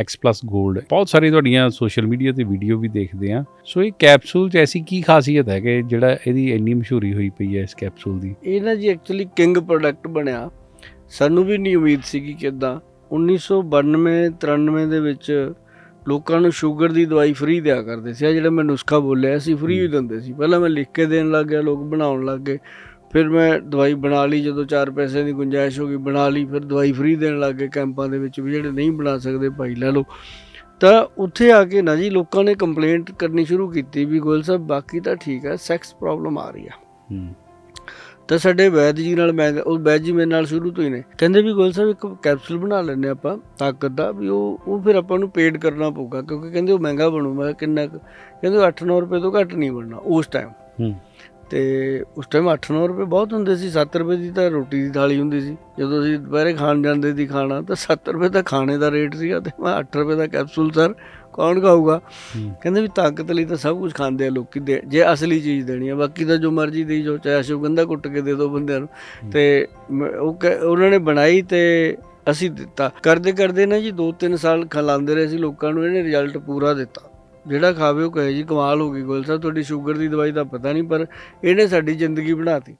X Plus Gold ਬਹੁਤ ਸਾਰੀ ਤੁਹਾਡੀਆਂ ਸੋਸ਼ਲ ਮੀਡੀਆ ਤੇ ਵੀਡੀਓ ਵੀ ਦੇਖਦੇ ਆ। ਸੋ ਇਹ ਕੈਪਸੂਲ 'ਚ ਐਸੀ ਕੀ ਖਾਸੀਅਤ ਹੈ ਕਿ ਜਿਹੜਾ ਇਹਦੀ ਇੰਨੀ ਮਸ਼ਹੂਰੀ ਹੋਈ ਪਈ ਹੈ ਇਸ ਕੈਪਸੂਲ ਦੀ? ਇਹ ਨਾ ਜੀ ਐਕਚੁਅਲੀ ਕਿੰਗ ਪ੍ਰੋਡਕਟ ਬਣਿਆ। ਸਾਨੂੰ ਵੀ ਨਹੀਂ ਉਮੀਦ ਸੀਗੀ ਕਿ ਇਦਾਂ 1992 93 ਦੇ ਵਿੱਚ ਲੋਕਾਂ ਨੂੰ ਸ਼ੂਗਰ ਦੀ ਦਵਾਈ ਫ੍ਰੀ ਦਿਆ ਕਰਦੇ ਸੀ। ਆ ਜਿਹੜਾ ਮੈਂ ਨੁਸਖਾ ਬੋਲਿਆ ਸੀ ਫ੍ਰੀ ਹੀ ਦਿੰਦੇ ਸੀ। ਪਹਿਲਾਂ ਮੈਂ ਲਿਖ ਕੇ ਦੇਣ ਲੱਗ ਗਿਆ ਲੋਕ ਬਣਾਉਣ ਲੱਗ ਗਏ। ਫਿਰ ਮੈਂ ਦਵਾਈ ਬਣਾ ਲਈ ਜਦੋਂ 4 ਪੈਸੇ ਦੀ ਗੁੰਜਾਇਸ਼ ਹੋ ਗਈ ਬਣਾ ਲਈ ਫਿਰ ਦਵਾਈ ਫ੍ਰੀ ਦੇਣ ਲੱਗ ਗਏ ਕੈਂਪਾਂ ਦੇ ਵਿੱਚ ਵੀ ਜਿਹੜੇ ਨਹੀਂ ਬਣਾ ਸਕਦੇ ਭਾਈ ਲੈ ਲਓ। ਤਾਂ ਉੱਥੇ ਆ ਕੇ ਨਾ ਜੀ ਲੋਕਾਂ ਨੇ ਕੰਪਲੇਂਟ ਕਰਨੀ ਸ਼ੁਰੂ ਕੀਤੀ ਵੀ ਗੋਲ ਸਾਹਿਬ ਬਾਕੀ ਤਾਂ ਠੀਕ ਹੈ ਸੈਕਸ ਪ੍ਰੋਬਲਮ ਆ ਰਹੀ ਆ। ਤਾਂ ਸਾਡੇ ਵੈਦ ਜੀ ਨਾਲ ਮੈਂ ਉਹ ਵੈਦ ਜੀ ਮੇਰੇ ਨਾਲ ਸ਼ੁਰੂ ਤੋਂ ਹੀ ਨੇ। ਕਹਿੰਦੇ ਵੀ ਗੋਲ ਸਾਹਿਬ ਇੱਕ ਕੈਪਸੂਲ ਬਣਾ ਲੈਂਦੇ ਆਪਾਂ ਤਾਕਤ ਦਾ ਵੀ ਉਹ ਉਹ ਫਿਰ ਆਪਾਂ ਨੂੰ ਪੇਡ ਕਰਨਾ ਪਊਗਾ ਕਿਉਂਕਿ ਕਹਿੰਦੇ ਉਹ ਮਹਿੰਗਾ ਬਣੂ। ਮੈਂ ਕਿੰਨਾ? ਕਹਿੰਦੇ 8-9 ਰੁਪਏ ਤੋਂ ਘੱਟ ਨਹੀਂ ਬਣਨਾ ਉਸ ਟਾਈਮ ਤੇ ਉਸ ਟਾਈਮ 8-9 ਰੁਪਏ ਬਹੁਤ ਹੁੰਦੇ ਸੀ 7 ਰੁਪਏ ਦੀ ਤਾਂ ਰੋਟੀ ਦੀ ਥਾਲੀ ਹੁੰਦੀ ਸੀ। ਜਦੋਂ ਅਸੀਂ ਦੁਪਹਿਰੇ ਖਾਣ ਜਾਂਦੇ ਸੀ ਖਾਣਾ ਤਾਂ 7 ਰੁਪਏ ਦਾ ਖਾਣੇ ਦਾ ਰੇਟ ਸੀਗਾ ਤੇ ਮੈਂ 8 ਰੁਪਏ ਦਾ ਕੈਪਸੂਲ ਸਰ ਕੌਣ ਖਾਊਗਾ? ਕਹਿੰਦੇ ਵੀ ਤਾਕਤ ਲਈ ਤਾਂ ਸਭ ਕੁਝ ਖਾਂਦੇ ਆ ਲੋਕੀ ਦੇ ਜੇ ਅਸਲੀ ਚੀਜ਼ ਦੇਣੀ ਆ ਬਾਕੀ ਤਾਂ ਜੋ ਮਰਜ਼ੀ ਦੇਈ ਜੋ ਚਾਹੇ ਅਸ਼ਵਗੰਧਾ ਕੁੱਟ ਕੇ ਦੇ ਦਿਓ ਬੰਦਿਆਂ ਨੂੰ। ਤੇ ਉਹ ਉਹਨਾਂ ਨੇ ਬਣਾਈ ਤੇ ਅਸੀਂ ਦਿੱਤਾ। ਕਰਦੇ ਕਰਦੇ ਨਾ ਜੀ 2-3 ਸਾਲ ਖਿਲਾਉਂਦੇ ਰਹੇ ਸੀ ਲੋਕਾਂ ਨੂੰ ਇਹਨੇ ਰਿਜ਼ਲਟ ਪੂਰਾ ਦਿੱਤਾ। ਜਿਹੜਾ ਖਾਵੇ ਉਹ ਕਹੇ ਜੀ, ਕਮਾਲ ਹੋ ਗਈ ਗੋਇਲ ਸਾਹਿਬ, ਤੁਹਾਡੀ ਸ਼ੂਗਰ ਦੀ ਦਵਾਈ ਦਾ ਪਤਾ ਨਹੀਂ, ਪਰ ਇਹਨੇ ਸਾਡੀ ਜ਼ਿੰਦਗੀ ਬਣਾਤੀ।